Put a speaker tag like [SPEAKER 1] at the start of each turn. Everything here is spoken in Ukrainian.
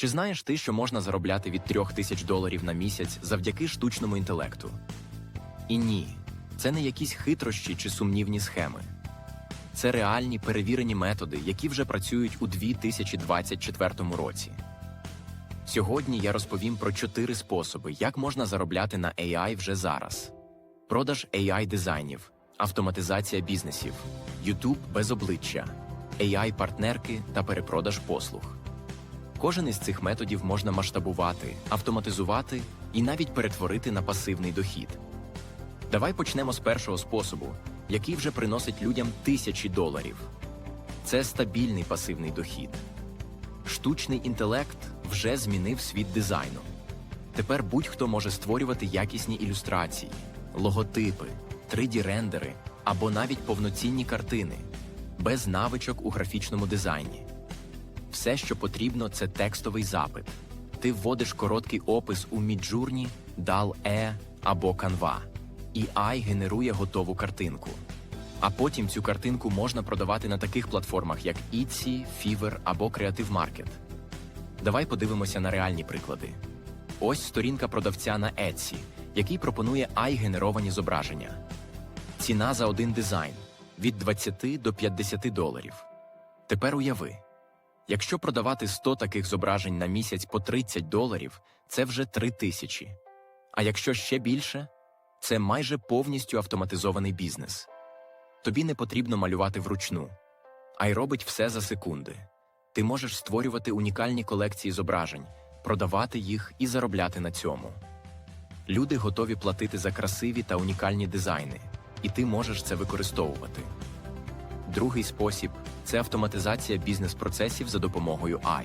[SPEAKER 1] Чи знаєш ти, що можна заробляти від 3 тисяч доларів на місяць завдяки штучному інтелекту? І ні, це не якісь хитрощі чи сумнівні схеми. Це реальні перевірені методи, які вже працюють у 2024 році. Сьогодні я розповім про чотири способи, як можна заробляти на AI вже зараз: продаж AI дизайнів, автоматизація бізнесів, YouTube без обличчя, AI партнерки та перепродаж послуг. Кожен із цих методів можна масштабувати, автоматизувати і навіть перетворити на пасивний дохід. Давай почнемо з першого способу, який вже приносить людям тисячі доларів. Це стабільний пасивний дохід. Штучний інтелект вже змінив світ дизайну. Тепер будь-хто може створювати якісні ілюстрації, логотипи, 3D-рендери або навіть повноцінні картини без навичок у графічному дизайні. Все, що потрібно, це текстовий запит. Ти вводиш короткий опис у Midjourney, DAL-E або Canva, і AI генерує готову картинку. А потім цю картинку можна продавати на таких платформах, як Etsy, Fiverr або Creative Market. Давай подивимося на реальні приклади. Ось сторінка продавця на Etsy, який пропонує AI-генеровані зображення. Ціна за один дизайн від 20 до 50 доларів. Тепер уяви. Якщо продавати 100 таких зображень на місяць по 30 доларів, це вже 3 тисячі. А якщо ще більше, це майже повністю автоматизований бізнес. Тобі не потрібно малювати вручну, а й робить все за секунди. Ти можеш створювати унікальні колекції зображень, продавати їх і заробляти на цьому. Люди готові платити за красиві та унікальні дизайни, і ти можеш це використовувати. Другий спосіб це автоматизація бізнес-процесів за допомогою AI.